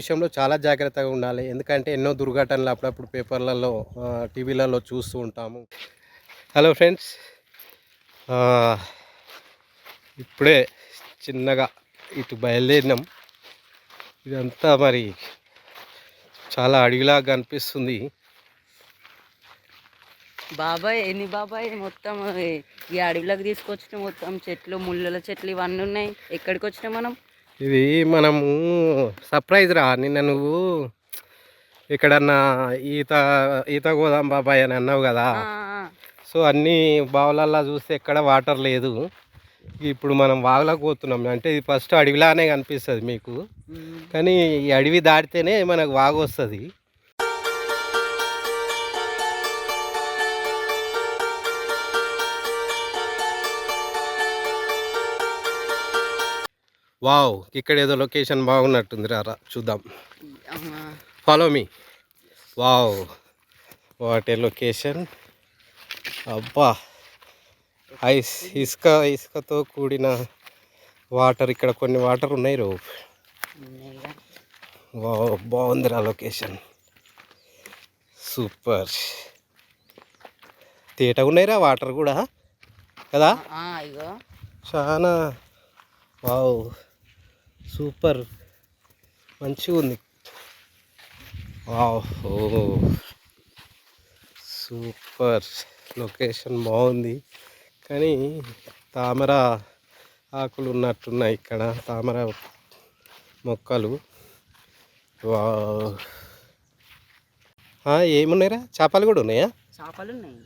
విషయంలో చాలా జాగ్రత్తగా ఉండాలి. ఎందుకంటే ఎన్నో దుర్ఘటనలు అప్పుడప్పుడు పేపర్లలో టీవీలలో చూస్తూ ఉంటాము. హలో ఫ్రెండ్స్ ఇప్పుడే చిన్నగా ఇటు బయలుదేరినాం. ఇదంతా మరి చాలా అడవిలాగా కనిపిస్తుంది. బాబాయ్ ఎన్ని బాబాయ్? మొత్తం ఈ అడవిలోకి తీసుకొచ్చిన మొత్తం చెట్లు ముళ్ళల చెట్లు ఇవన్నీ ఉన్నాయి. ఎక్కడికి వచ్చినాం మనం? ఇది మనము సర్ప్రైజ్ రా. నిన్న నువ్వు ఎక్కడన్నా ఈత ఈత గోదాం బాబాయ్ అని అన్నావు కదా. సో అన్ని బావులల్లో చూస్తే ఎక్కడ వాటర్ లేదు. ఇప్పుడు మనం వాగులోకి పోతున్నాం. అంటే ఇది ఫస్ట్ అడవిలానే కనిపిస్తుంది మీకు. కానీ ఈ అడవి దాటితేనే మనకు వాగు వస్తుంది. వావ్ ఇక్కడ ఏదో లొకేషన్ బాగున్నట్టుంది రా చూద్దాం. Follow me wow what a location అబ్బా ఐస్ ఇసుక ఇసుకతో కూడిన వాటర్ ఇక్కడ కొన్ని వాటర్ ఉన్నాయి రో. బాగుందిరా లొకేషన్. సూపర్ తేటగా ఉన్నాయిరా వాటర్ కూడా కదా? చాలా వావ్ సూపర్. మంచిగా ఉంది. వావ్. ఓ. సూపర్. లొకేషన్ బాగుంది. కానీ తామర ఆకులు ఉన్నట్టున్నాయి ఇక్కడ. తామర మొక్కలు. వావ్. ఆ, ఏమున్నాయిరా? చేపలు కూడా ఉన్నాయా? చేపలు ఉన్నాయి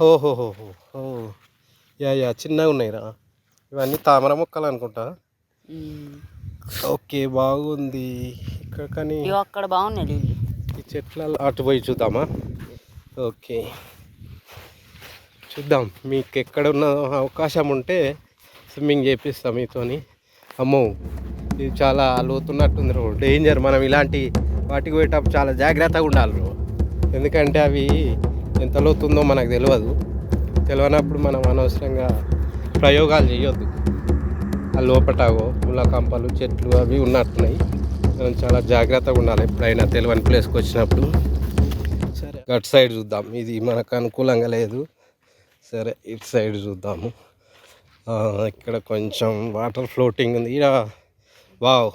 ఓహోహోహో యా యా చిన్నగా ఉన్నాయిరా. ఇవన్నీ తామర మొక్కలు అనుకుంటా. ఓకే బాగుంది. ఇక్కడ కానీ అక్కడ బాగున్నాయి నీళ్ళు. ఈ చెట్ల అటు పోయి చూద్దామా? ఓకే. చూద్దాం మీకు ఎక్కడ ఉన్న అవకాశం ఉంటే స్విమ్మింగ్ చేపిస్తాం మీతోని. అమ్మో ఇది చాలా లోతున్నట్టుంది రో. డేంజర్ మనం ఇలాంటి వాటికి పోయేటప్పుడు చాలా జాగ్రత్తగా ఉండాలి రో. ఎందుకంటే అవి ఎంత లోతుందో మనకు తెలియదు తెలియనప్పుడు మనం అనవసరంగా ప్రయోగాలు చేయొద్దు. ఆ లోపటాగో ముళ్ళ కంపలు చెట్లు అవి ఉన్నట్టున్నాయి. మనం చాలా జాగ్రత్తగా ఉండాలి ఎప్పుడైనా తెలియని ప్లేస్కి వచ్చినప్పుడు. సరే అటు సైడ్ చూద్దాం. ఇది మనకు అనుకూలంగా లేదు. సరే ఇటు సైడ్ చూద్దాము. ఇక్కడ కొంచెం వాటర్ ఫ్లోటింగ్ ఉంది. ఇక్కడ వావ్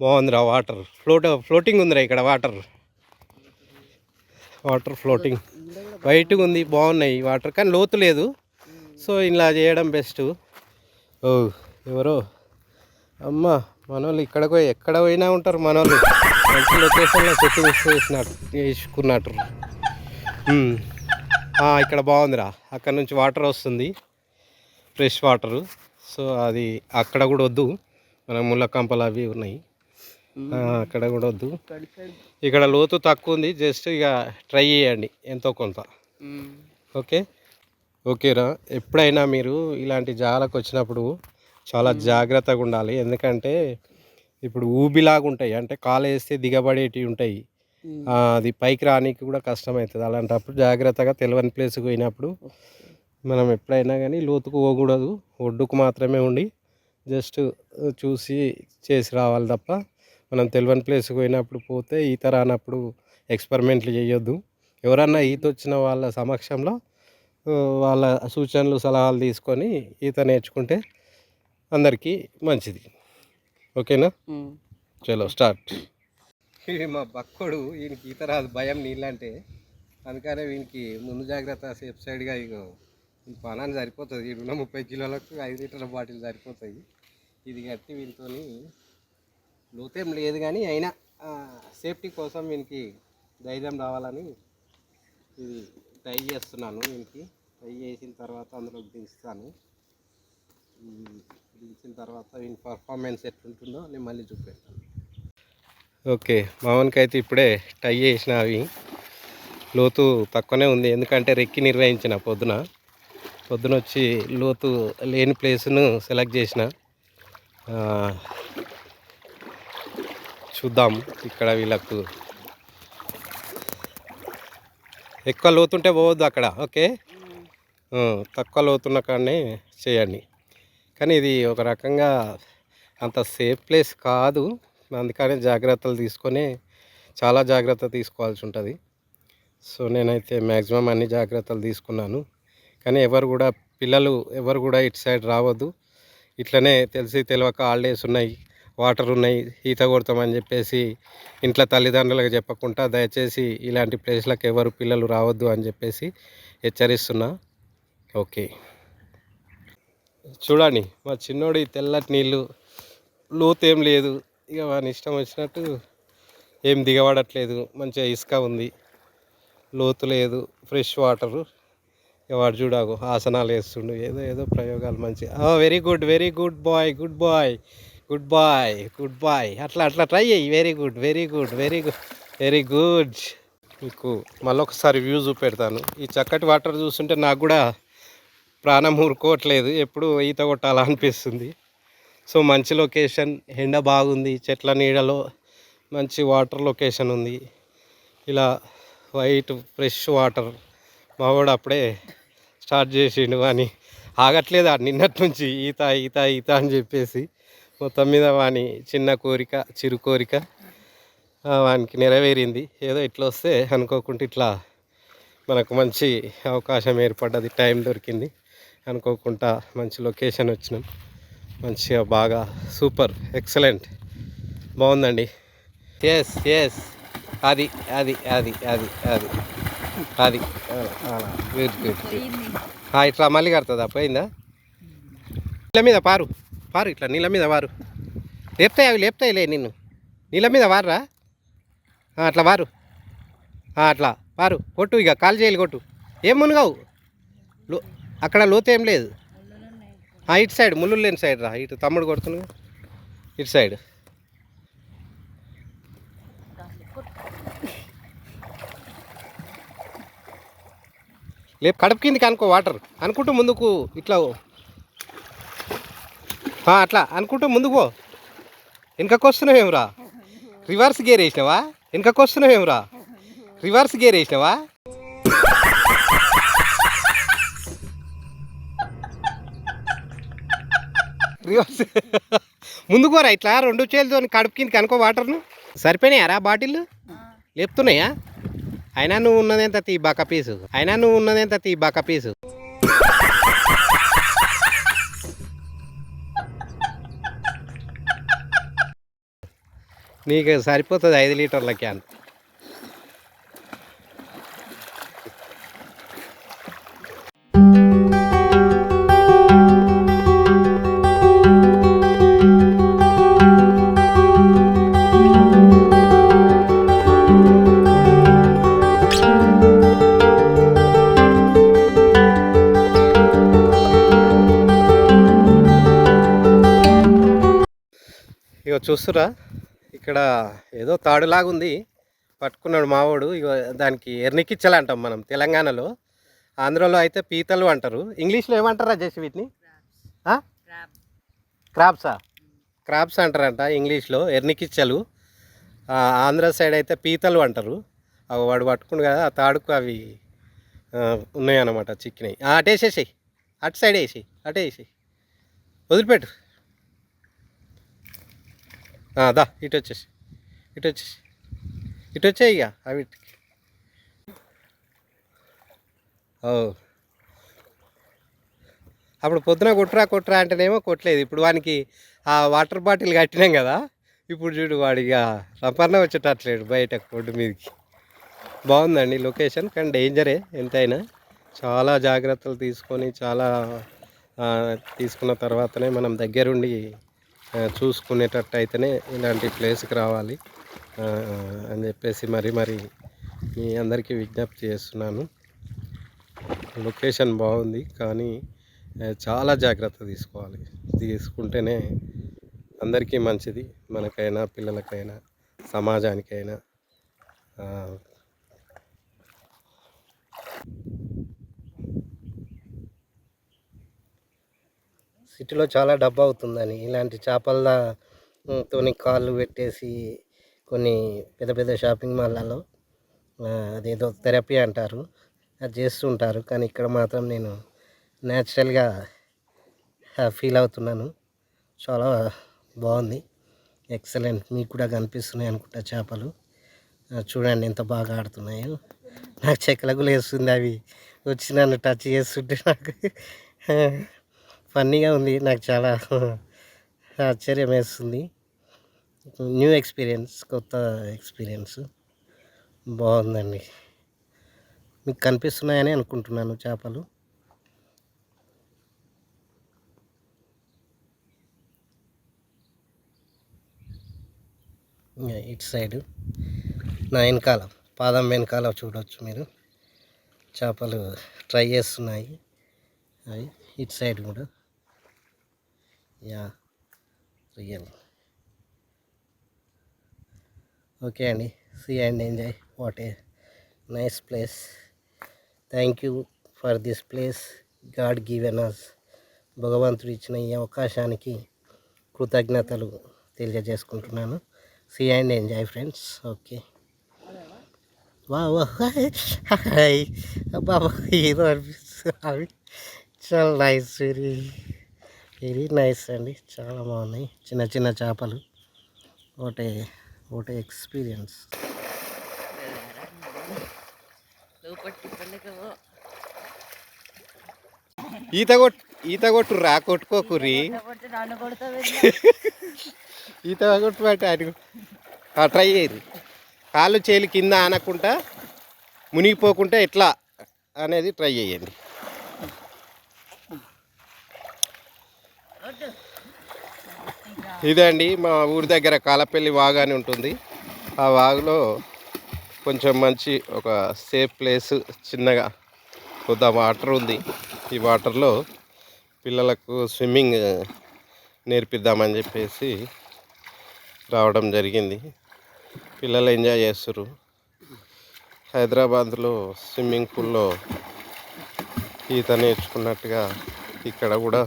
బాగుందిరా వాటర్. ఫ్లోట్ ఫ్లోటింగ్ ఉందిరా ఇక్కడ వాటర్. Water floating. వైట్గా ఉంది బాగున్నాయి వాటర్ కానీ లోతు లేదు. సో ఇలా చేయడం బెస్ట్. ఓ. ఎవరో? అమ్మ మనోళ్ళు ఇక్కడ పోయి ఎక్కడ పోయినా ఉంటారు మనోళ్ళు. మంచి లొకేషన్లో సెట్టింగ్స్ చేసినట్టు వేసుకున్నట్టు ఇక్కడ బాగుందిరా. అక్కడ నుంచి వాటర్ వస్తుంది. Fresh water. సో అది అక్కడ కూడా వద్దు. మన ముళ్ళ కంపలు అవి ఉన్నాయి. అక్కడ కూడా వద్దు. ఇక్కడ లోతు తక్కువ ఉంది. జస్ట్ ఇక ట్రై చేయండి. ఎంతో కొంత. ఓకే? ఓకేరా. ఎప్పుడైనా మీరు ఇలాంటి జాలకు వచ్చినప్పుడు చాలా జాగ్రత్తగా ఉండాలి. ఎందుకంటే ఇప్పుడు ఊబిలాగా ఉంటాయి. అంటే కాలు వేస్తే దిగబడేటివి ఉంటాయి. అది పైకి రానికి కూడా కష్టమవుతుంది. అలాంటప్పుడు జాగ్రత్తగా తెలియని ప్లేస్కి పోయినప్పుడు మనం ఎప్పుడైనా కానీ లోతుకు పోకూడదు. ఒడ్డుకు మాత్రమే ఉండి జస్ట్ చూసి చేసి రావాలి తప్ప మనం తెలియని ప్లేస్కి పోయినప్పుడు పోతే ఈత రానప్పుడు ఎక్స్పెరిమెంట్లు చేయొద్దు. ఎవరన్నా ఈత వచ్చిన వాళ్ళ సమక్షంలో వాళ్ళ సూచనలు సలహాలు తీసుకొని ఈత నేర్చుకుంటే అందరికీ మంచిది. ఓకేనా. చలో స్టార్ట్. ఇది మా బక్కోడు వీనికి ఈత రాదు భయం నీళ్ళంటే. అందుకనే వీనికి ముందు జాగ్రత్త సేఫ్ సైడ్గా ఇక ఈ పనాన్ని సరిపోతుంది. ఈడున్న ముప్పై కిలోలకు ఐదు లీటర్ల బాటిల్ సరిపోతాయి ఇది కట్టి వీనితో లోతేం లేదు కానీ అయినా సేఫ్టీ కోసం వీనికి ధైర్యం రావాలని ఇది ట్రై చేస్తున్నాను. వీనికి ట్రై చేసిన తర్వాత అందులోకి దించుతాను. దించిన తర్వాత వీని పర్ఫార్మెన్స్ ఎట్లుంటుందో నేను మళ్ళీ చూపెడతాను ఓకే మామూలుగా అయితే ఇప్పుడే టై చేసిన అవి. లోతు తక్కువనే ఉంది ఎందుకంటే రెక్కి నిర్వహించిన పొద్దున. పొద్దున వచ్చి లోతు లేని ప్లేస్ను సెలెక్ట్ చేసిన. చూద్దాం ఇక్కడ వీళ్ళకు. ఎక్కువ లోతుంటే పోవద్దు అక్కడ ఓకే? తక్కువ లోతున్న కాడనే చేయండి. కానీ ఇది ఒక రకంగా అంత సేఫ్ ప్లేస్ కాదు. అందుకనే జాగ్రత్తలు తీసుకొని చాలా జాగ్రత్త తీసుకోవాల్సి ఉంటుంది. సో నేనైతే మ్యాక్సిమం అన్ని జాగ్రత్తలు తీసుకున్నాను. కానీ ఎవరు కూడా పిల్లలు ఎవరు కూడా ఇటు సైడ్ రావద్దు. ఇట్లనే తెలిసి తెలియక హాలిడేస్ ఉన్నాయి వాటర్ ఉన్నాయి ఈత కొడతామని చెప్పేసి ఇంట్లో తల్లిదండ్రులకు చెప్పకుండా దయచేసి ఇలాంటి ప్లేస్లకు ఎవరు పిల్లలు రావద్దు అని చెప్పేసి హెచ్చరిస్తున్నా. ఓకే. చూడండి మా చిన్నోడి తెల్లటి నీళ్ళు లోతు ఏం లేదు. ఇక వాని ఇష్టం వచ్చినట్టు ఏం దిగబడట్లేదు. మంచిగా ఇసుక ఉంది. లోతు లేదు. Fresh water. ఇక వాడు చూడాకు ఆసనాలు వేస్తుండు. ఏదో ఏదో ప్రయోగాలు మంచి very good very good boy good boy good boy good boy. అట్లా అట్లా ట్రై అయ్యి very good very good very good very good. మీకు మళ్ళొకసారి వ్యూ చూపెడతాను. ఈ చక్కటి వాటర్ చూస్తుంటే నాకు కూడా ప్రాణం ఊరుకోవట్లేదు ఎప్పుడు ఈత కొట్టాలనిపిస్తుంది. సో మంచి లొకేషన్ ఎండ బాగుంది చెట్ల నీడలో మంచి వాటర్ లొకేషన్ ఉంది. ఇలా వైట్ ఫ్రెష్ వాటర్ మా వాడు అప్పుడే స్టార్ట్ చేసిండు అని ఆగట్లేదు ఆ నిన్నటి నుంచి ఈత ఈత ఈత అని చెప్పేసి మొత్తం మీద వాని చిన్న కోరిక చిరు కోరిక వానికి నెరవేరింది. ఏదో ఇట్లా వస్తే అనుకోకుండా ఇట్లా మనకు మంచి అవకాశం ఏర్పడ్డది టైం దొరికింది. అనుకోకుండా మంచి లొకేషన్ వచ్చినాం. మంచిగా బాగా సూపర్ ఎక్సలెంట్. బాగుందండి. ఎస్ ఎస్ అది అది అది అది అది. అది. గుడ్ గుడ్ గుడ్ ఇట్లా మళ్ళీ కడుతుందా? పోయిందా? నీళ్ళ మీద పారు. పారు ఇట్లా నీళ్ళ మీద వారు లేపుతాయి అవి లేపుతాయిలే నిన్ను. నీళ్ళ మీద వారురా అట్లా వారు అట్లా. వారు కొట్టు ఇక కాల్ చేయాలి కొట్టు. ఏం మునుగావు? లో అక్కడ లోతు ఏం లేదు. ఇటు సైడ్ ముళ్ళు లేని సైడ్ రా ఇటు తమ్ముడు కొడుతున్నా. ఇటు సైడ్. లేపు కడుపు కిందికి అనుకో వాటర్. అనుకుంటూ ముందుకు ఇట్లా అట్లా అనుకుంటూ ముందుకు పో. వెనుకకు వస్తున్నావేమిరా రివర్స్ గేర్ వేసినావా? వెనుకకు వస్తున్నావేమిరా రివర్స్ గేర్ వేసినావా? రివర్స్ ముందుకు పోరా ఇట్లా రెండు చేతులతో కడుపు కిందకి అనుకో వాటర్ను. సరిపోయినాయారా బాటిల్ లేపుతున్నాయా? అయినా నువ్వు ఉన్నదెంత తీ బక్క పీసు. అయినా నువ్వు ఉన్నదెంత తీ బక్క పీసు. నీకు సరిపోతుంది ఐదు లీటర్ల క్యాన్. చూస్తురా? ఇక్కడ ఏదో తాడులాగా ఉంది. పట్టుకున్నాడు మావాడు. ఇక దానికి ఎర్నికిచ్చలు అంటాం మనం తెలంగాణలో. ఆంధ్రలో అయితే పీతలు అంటారు. ఇంగ్లీష్లో ఏమంటారా జస్ట్ వీటిని? క్రాప్సా క్రాప్స్ అంటారంట ఇంగ్లీష్లో ఎర్నికిచ్చలు. ఆంధ్ర సైడ్ అయితే పీతలు అంటారు. అవి వాడు పట్టుకుని కదా ఆ తాడుకు అవి ఉన్నాయన్నమాట చిక్కినాయి. ఆ, అటు సైడ్ వేసి అటే వేసి వదిలిపెట్టు. దా ఇటు వచ్చేసి. ఇటు వచ్చేసి. ఇటు వచ్చాయి ఇక అవి ఓ. అప్పుడు పొద్దున కొట్టురా కొట్టురా అంటేనేమో కొట్టలేదు. ఇప్పుడు వానికి ఆ వాటర్ బాటిల్ కట్టినాం కదా ఇప్పుడు చూడు వాడిగా సంపర్ణ వచ్చేటట్లేడు బయట రోడ్డు మీదకి. బాగుందండి లొకేషన్ కానీ డేంజరే ఎంతైనా. చాలా జాగ్రత్తలు తీసుకొని చాలా తీసుకున్న తర్వాతనే మనం దగ్గరుండి చూసుకునేటట్టు అయితేనే ఇలాంటి ప్లేస్కి రావాలి. అని చెప్పేసి మరి మరి మీ అందరికీ విజ్ఞప్తి చేస్తున్నాను. లొకేషన్ బాగుంది కానీ చాలా జాగ్రత్త తీసుకోవాలి. తీసుకుంటేనే అందరికీ మంచిది. మనకైనా పిల్లలకైనా సమాజానికైనా సిటీలో చాలా డబ్బు అవుతుందని. ఇలాంటి చేపల తోని కాళ్ళు పెట్టేసి కొన్ని పెద్ద పెద్ద షాపింగ్ మాల్లలో అదేదో థెరపీ అంటారు. అది చేస్తుంటారు. కానీ ఇక్కడ మాత్రం నేను న్యాచురల్గా ఫీల్ అవుతున్నాను. చాలా బాగుంది. ఎక్సలెంట్. మీకు కూడా కనిపిస్తున్నాయి అనుకుంటా చేపలు. చూడండి ఎంత బాగా ఆడుతున్నాయో. నాకు చెక్కలకు లేస్తుంది అవి. వచ్చి నన్ను టచ్ చేస్తుంటే నాకు ఫన్నీగా ఉంది నాకు చాలా ఆశ్చర్యం వేస్తుంది. న్యూ ఎక్స్పీరియన్స్ కొత్త ఎక్స్పీరియన్స్ బాగుందండి. మీకు కనిపిస్తున్నాయని అనుకుంటున్నాను చేపలు. ఇటు సైడు నా వెనకాల పాదం వెనకాల చూడవచ్చు మీరు. చేపలు ట్రై చేస్తున్నాయి. అవి ఇటు సైడ్ కూడా. యా. రియల్ ఓకే అండి. See and enjoy what a nice place thank you for this place God given us భగవంతుడు ఇచ్చిన ఈ అవకాశానికి కృతజ్ఞతలు తెలియజేసుకుంటున్నాను. See and enjoy friends okay వా వా బాబా హీరో అనిపిస్తుంది చాలా నైస్ వెరీ నైస్ అండి. చాలా బాగున్నాయి. చిన్న చిన్న చేపలు. ఒకటే ఒకటే ఎక్స్పీరియన్స్ ఈత కొట్ ఈత కొట్టు రా కొట్టుకోకురి ఈత కొట్టు బట్టి ట్రై చేయరు. కాళ్ళు చేలు కింద ఆనకుండా మునిగిపోకుండా ఎట్లా అనేది ట్రై చేయండి. ఇదే అండి మా ఊరి దగ్గర కాలపల్లి వాగు అని ఉంటుంది. ఆ వాగులో కొంచెం మంచి ఒక సేఫ్ ప్లేస్ చిన్నగా కొద్ది వాటర్ ఉంది. ఈ వాటర్లో పిల్లలకు స్విమ్మింగ్ నేర్పిద్దామని చెప్పేసి రావడం జరిగింది. పిల్లలు ఎంజాయ్ చేస్తారు హైదరాబాద్లో స్విమ్మింగ్ పూల్లో ఈత నేర్చుకున్నట్టుగా ఇక్కడ కూడా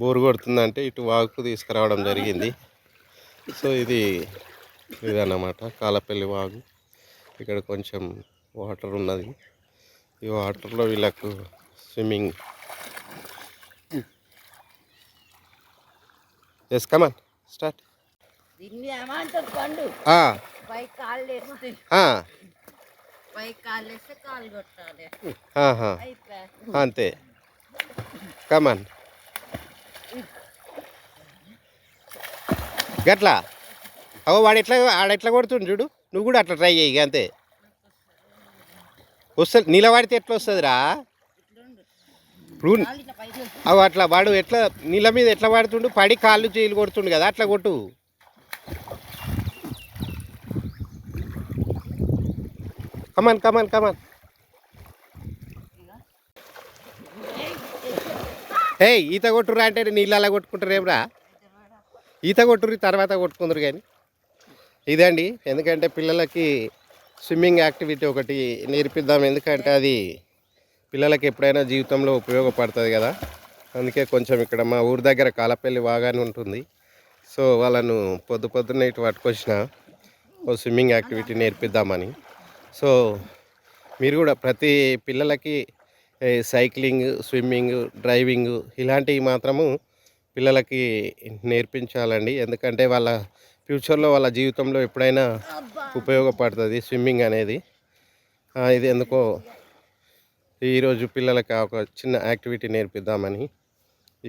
బోరు కొడుతుందంటే ఇటు వాగుకు తీసుకురావడం జరిగింది. సో ఇది ఇదన్నమాట కాలపల్లి వాగు. ఇక్కడ కొంచెం వాటర్ ఉన్నది. ఈ వాటర్లో వీళ్ళకు స్విమ్మింగ్. ఎస్ కమన్ స్టార్ట్ దీన్ని ఏమంటారు పండు పై కాళ్ళు వేస్తే పై కాళ్ళు వేస్తే కాలు కొట్టాలి అయిపోయా అంతే కమన్ గట్లా? అగో వాడు ఎట్లా ఆడెట్లా కొడుతుండు చూడు? నువ్వు కూడా అట్లా ట్రై చేయి అంతే. వస్తుంది నిలబడితే ఎట్లా వస్తుందిరా? ఇప్పుడు అట్లా వాడు ఎట్లా నీళ్ళ మీద ఎట్లా పడుతుండు పడి కాళ్ళు చేయిలు కొడుతుండు కదా అట్లా కొట్టు. కమాన్ కమాన్ కమాన్ ఏయ్ ఈత కొట్టురా అంటే నీళ్ళు అలా కొట్టుకుంటారు ఏమ్రా ఈత కొట్టుర్రి తర్వాత కొట్టుకుందరు కానీ. ఇదండి ఎందుకంటే పిల్లలకి స్విమ్మింగ్ యాక్టివిటీ ఒకటి నేర్పిద్దాం. ఎందుకంటే అది పిల్లలకి ఎప్పుడైనా జీవితంలో ఉపయోగపడుతుంది కదా. అందుకే కొంచెం ఇక్కడ మా ఊరి దగ్గర కాలపల్లి వాగానే ఉంటుంది. సో వాళ్ళను పొద్దు పొద్దున్నే ఇటు పట్టుకొచ్చిన ఓ స్విమ్మింగ్ యాక్టివిటీ నేర్పిద్దామని. సో మీరు కూడా ప్రతి పిల్లలకి సైక్లింగ్ స్విమ్మింగ్ డ్రైవింగ్ ఇలాంటివి మాత్రము పిల్లలకి నేర్పించాలండి. ఎందుకంటే వాళ్ళ ఫ్యూచర్లో వాళ్ళ జీవితంలో ఎప్పుడైనా ఉపయోగపడుతుంది స్విమ్మింగ్ అనేది. ఇది ఎందుకో ఈరోజు పిల్లలకి ఒక చిన్న యాక్టివిటీ నేర్పిద్దామని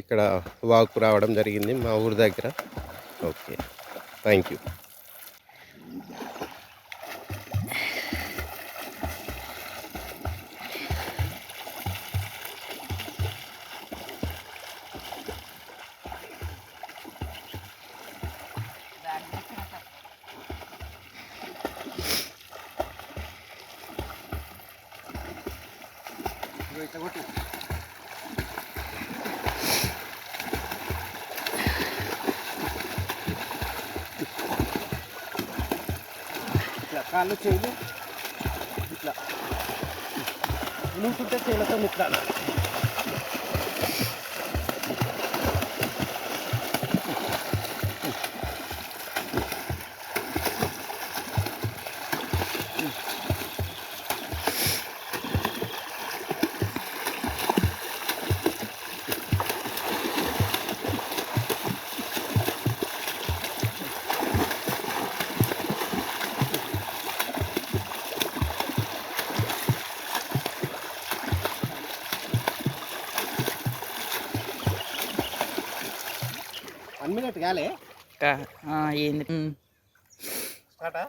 ఇక్కడ వాక్ రావడం జరిగింది మా ఊరి దగ్గర. ఓకే. థ్యాంక్ యూ కాళ్ళు చేయలు ఇట్లా నింపుంటే చేయలతో ఇట్లా ఆ, ఏంది? స్టార్టా?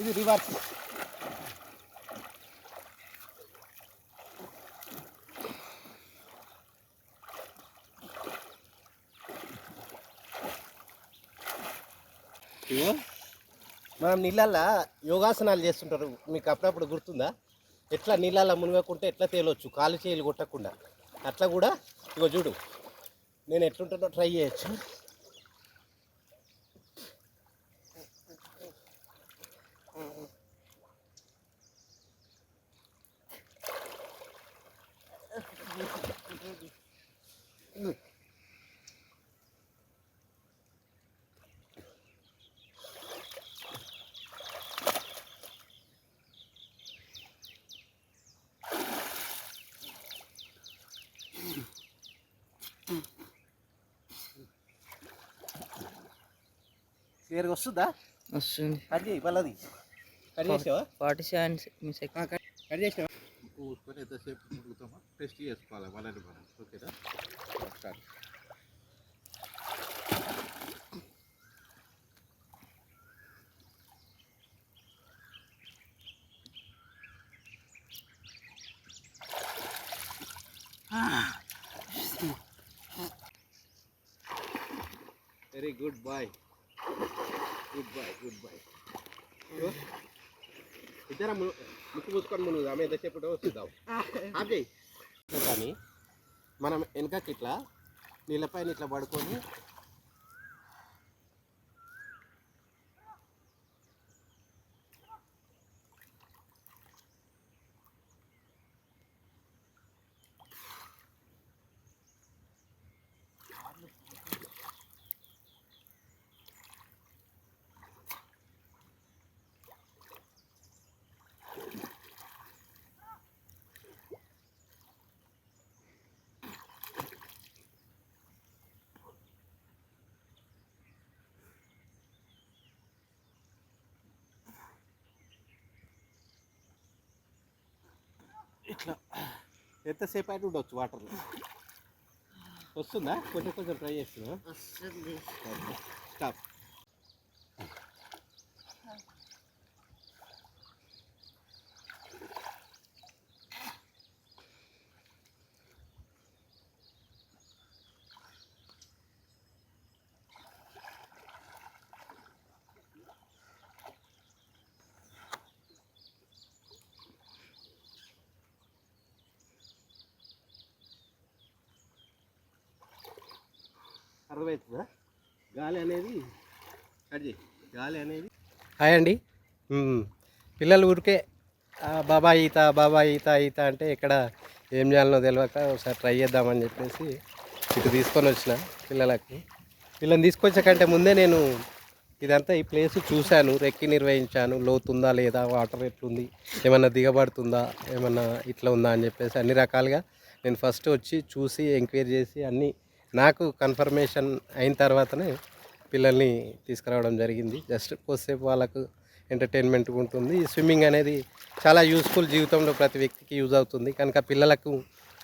ఇది రివర్స్. మనం నీళ్ళల్లో యోగాసనాలు చేస్తుంటారు. మీకు అప్పుడప్పుడు గుర్తుందా? ఎట్లా నీళ్ళలో మునగకుంటే ఎట్లా తేలొచ్చు? కాలు చేయలు కొట్టకుండా. అట్లా కూడా ఇగో చూడు. నేను ఎట్లుంటానో ట్రై చేయొచ్చు. క్లియర్గా వస్తుందా వస్తుంది కట్ చేయి మళ్ళీ కట్ చేసావా ఫార్టీ సెవెన్ సెకండ్ కట్ చేసినావా ఉప్పు పూసుకొని ఎంతసేపు ఉడుకుతామో టెస్ట్ చేసుకోవాలి వాళ్ళని మనం ఓకేనా start very good boy good boy good boy ఇద్దరం ముక్కు మూసుకొని మునుగు ఆమె ఎంతసేపు వస్తుందాం ఆపే కానీ మనం వెనకకి ఇట్లా నీళ్ళపైన ఇట్లా పడుకొని ఇట్లా ఎంతసేపు అయితే ఉండొచ్చు వాటర్లో? వస్తుందా? కొంచెం కొంచెం ట్రై చేస్తున్నా. వస్తుంది. స్టాప్ అర్థమవుతుందా? గాలి అనేది కట్ చేయి. గాలి అనేది హాయ్ అండి. పిల్లలు ఊరికే బాబా బాబాయ్ ఈత బాబాయ్ ఈత ఈత అంటే ఇక్కడ ఏం చేయాలనో తెలియక ఒకసారి ట్రై చేద్దామని చెప్పేసి ఇటు తీసుకొని వచ్చిన పిల్లలకి. వీళ్ళని తీసుకొచ్చే కంటే ముందే నేను ఇదంతా ఈ ప్లేస్ చూశాను రెక్కి నిర్వహించాను. లోతుందా లేదా వాటర్ ఎట్లుంది ఏమన్నా దిగబడుతుందా ఏమన్నా ఇట్లా ఉందా అని చెప్పేసి అన్ని రకాలుగా నేను ఫస్ట్ వచ్చి చూసి ఎంక్వైరీ చేసి అన్నీ నాకు కన్ఫర్మేషన్ అయిన తర్వాతనే పిల్లల్ని తీసుకురావడం జరిగింది. జస్ట్ కొద్దిసేపు వాళ్ళకు ఎంటర్టైన్మెంట్ ఉంటుంది. స్విమ్మింగ్ అనేది చాలా యూస్ఫుల్ జీవితంలో ప్రతి వ్యక్తికి యూజ్ అవుతుంది. కనుక పిల్లలకు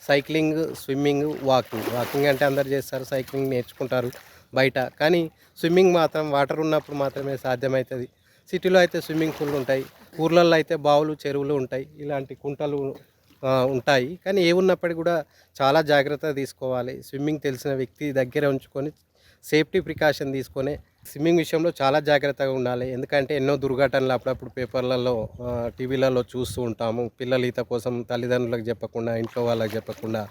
సైక్లింగ్ స్విమ్మింగ్ వాకింగ్ వాకింగ్ అంటే అందరు చేస్తారు సైక్లింగ్ నేర్చుకుంటారు బయట. కానీ స్విమ్మింగ్ మాత్రం వాటర్ ఉన్నప్పుడు మాత్రమే సాధ్యమవుతుంది. సిటీలో అయితే స్విమ్మింగ్ పూల్ ఉంటాయి. ఊర్లలో అయితే బావులు చెరువులు ఉంటాయి. ఇలాంటి కుంటలు ఉంటాయి. కానీ ఏ ఉన్నప్పటికీ కూడా చాలా జాగ్రత్త తీసుకోవాలి. స్విమ్మింగ్ తెలిసిన వ్యక్తి దగ్గర ఉంచుకొని సేఫ్టీ ప్రికాషన్ తీసుకొని స్విమ్మింగ్ విషయంలో చాలా జాగ్రత్తగా ఉండాలి. ఎందుకంటే ఎన్నో దుర్ఘటనలు అప్పుడప్పుడు పేపర్లలో టీవీలలో చూస్తూ ఉంటాము. పిల్లలు ఈత కోసం తల్లిదండ్రులకు చెప్పకుండా ఇంట్లో వాళ్ళకి చెప్పకుండా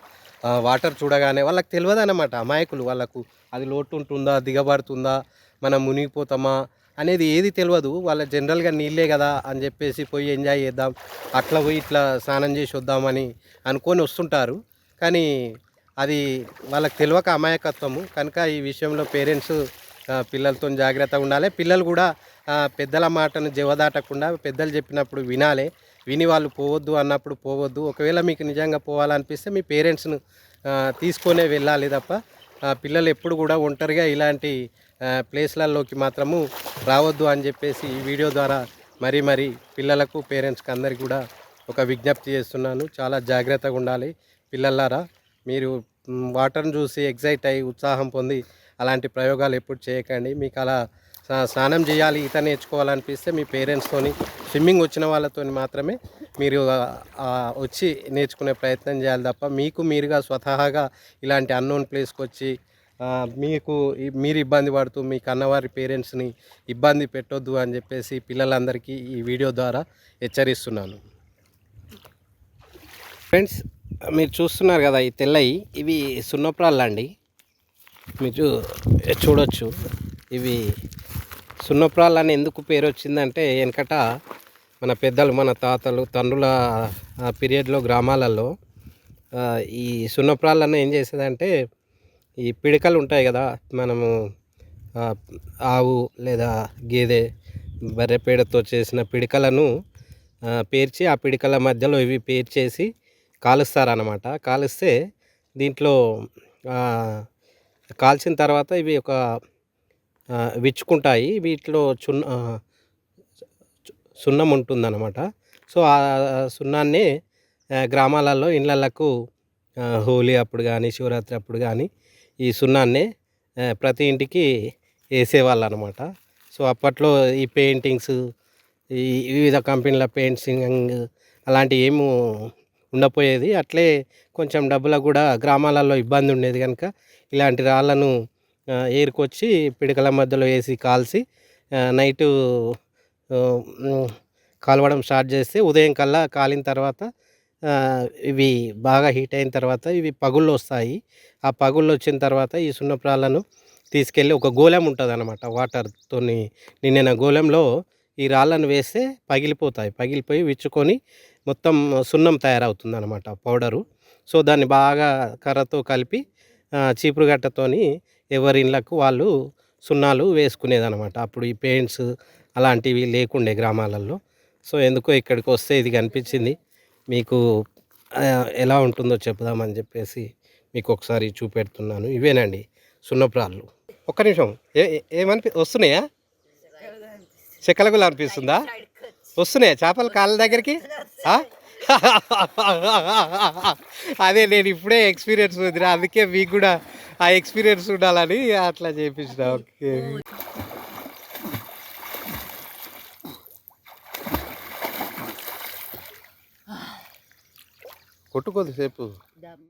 వాటర్ చూడగానే వాళ్ళకి తెలియదు అన్నమాట అమాయకులు వాళ్ళకు అది లోటు ఉంటుందా దిగబడుతుందా మనం మునిగిపోతామా అనేది ఏది తెలియదు వాళ్ళ జనరల్గా నీళ్ళే కదా అని చెప్పేసి పోయి ఎంజాయ్ చేద్దాం అట్లా పోయి ఇట్లా స్నానం చేసి వద్దామని అనుకొని వస్తుంటారు. కానీ అది వాళ్ళకి తెలియక అమాయకత్వము. కనుక ఈ విషయంలో పేరెంట్స్ పిల్లలతో జాగ్రత్తగా ఉండాలి. పిల్లలు కూడా పెద్దల మాటను జవదాటకుండా పెద్దలు చెప్పినప్పుడు వినాలి. విని వాళ్ళు పోవద్దు అన్నప్పుడు పోవద్దు. ఒకవేళ మీకు నిజంగా పోవాలనిపిస్తే మీ పేరెంట్స్ను తీసుకొనే వెళ్ళాలి తప్ప పిల్లలు ఎప్పుడు కూడా ఒంటరిగా ఇలాంటి ప్లేస్లలోకి మాత్రము రావద్దు అని చెప్పేసి ఈ వీడియో ద్వారా మరీ మరీ పిల్లలకు పేరెంట్స్కి అందరికీ కూడా ఒక విజ్ఞప్తి చేస్తున్నాను. చాలా జాగ్రత్తగా ఉండాలి. పిల్లలారా మీరు వాటర్ని చూసి ఎగ్జైట్ అయ్యి ఉత్సాహం పొంది అలాంటి ప్రయోగాలు ఎప్పుడు చేయకండి. మీకు అలా స్నానం చేయాలి ఈత నేర్చుకోవాలనిపిస్తే మీ పేరెంట్స్తో స్విమ్మింగ్ వచ్చిన వాళ్ళతో మాత్రమే మీరు వచ్చి నేర్చుకునే ప్రయత్నం చేయాలి తప్ప మీకు మీరుగా స్వతహాగా ఇలాంటి అన్నోన్ ప్లేస్కి వచ్చి మీకు మీరు ఇబ్బంది పడుతూ మీ కన్నవారి పేరెంట్స్ని ఇబ్బంది పెట్టొద్దు అని చెప్పేసి పిల్లలందరికీ ఈ వీడియో ద్వారా హెచ్చరిస్తున్నాను. ఫ్రెండ్స్ మీరు చూస్తున్నారు కదా ఈ తెల్లయి ఇవి సున్నప్రాళ్ళు అండి మీరు చూడొచ్చు. ఇవి సున్నప్రాళ్ళు అని ఎందుకు పేరు వచ్చిందంటే వెనకట మన పెద్దలు మన తాతలు తండ్రుల పీరియడ్లో గ్రామాలలో ఈ సున్నప్రాళ్ళను ఏం చేసేదంటే ఈ పిడకలు ఉంటాయి కదా మనము ఆవు లేదా గేదె బర్రె పేడతో చేసిన పిడకలను పేర్చి ఆ పిడికల మధ్యలో ఇవి పేర్చేసి కాలుస్తారనమాట కాలుస్తే దీంట్లో కాల్చిన తర్వాత ఇవి ఒక విచ్చుకుంటాయి. వీటిలో చున్న సున్నం ఉంటుందన్నమాట. సో ఆ సున్నాన్ని గ్రామాలలో ఇళ్ళకు హోలీ అప్పుడు కానీ శివరాత్రి అప్పుడు కానీ ఈ సున్నాన్ని ప్రతి ఇంటికి వేసేవాళ్ళు అనమాట సో అప్పట్లో ఈ పెయింటింగ్స్ ఈ వివిధ కంపెనీల పెయింటింగ్ అలాంటివి ఏమి ఉండపోయేది. అట్లే కొంచెం డబ్బులకు కూడా గ్రామాలలో ఇబ్బంది ఉండేది కనుక ఇలాంటి రాళ్ళను ఏరుకొచ్చి పిడకల మధ్యలో వేసి కాల్చి నైటు కాలవడం స్టార్ట్ చేస్తే ఉదయం కల్లా కాలిన తర్వాత ఇవి బాగా హీట్ అయిన తర్వాత ఇవి పగుళ్ళు వస్తాయి. ఆ పగుళ్ళు వచ్చిన తర్వాత ఈ సున్నప్రాళ్ళను తీసుకెళ్ళి ఒక గోళం ఉంటుంది అనమాట వాటర్తో నిన్న గోళంలో ఈ రాళ్ళను వేస్తే పగిలిపోతాయి. పగిలిపోయి విచ్చుకొని మొత్తం సున్నం తయారవుతుంది అనమాట పౌడరు. సో దాన్ని బాగా కర్రతో కలిపి చీపురు గట్టతోని ఎవరి ఇళ్ళకు వాళ్ళు సున్నాలు వేసుకునేదనమాట అప్పుడు ఈ పెయింట్స్ అలాంటివి లేకుండే గ్రామాలలో సో ఎందుకో ఇక్కడికి వస్తే ఇది కనిపించింది. మీకు ఎలా ఉంటుందో చెప్దామని చెప్పేసి మీకు ఒకసారి చూపెడుతున్నాను. ఇవేనండి సున్నప్రాళ్ళు. ఒక్క నిమిషం. ఏ ఏమనిపి వస్తున్నాయా? చెక్కలగులు అనిపిస్తుందా? వస్తున్నాయా? చేపలు కాళ్ళ దగ్గరికి? అదే నేను ఇప్పుడే ఎక్స్పీరియన్స్ వదినా అందుకే మీకు కూడా ఆ ఎక్స్పీరియన్స్ ఉండాలని అట్లా చేపించిన. ఓకే. కొట్టుకోదు సేపు.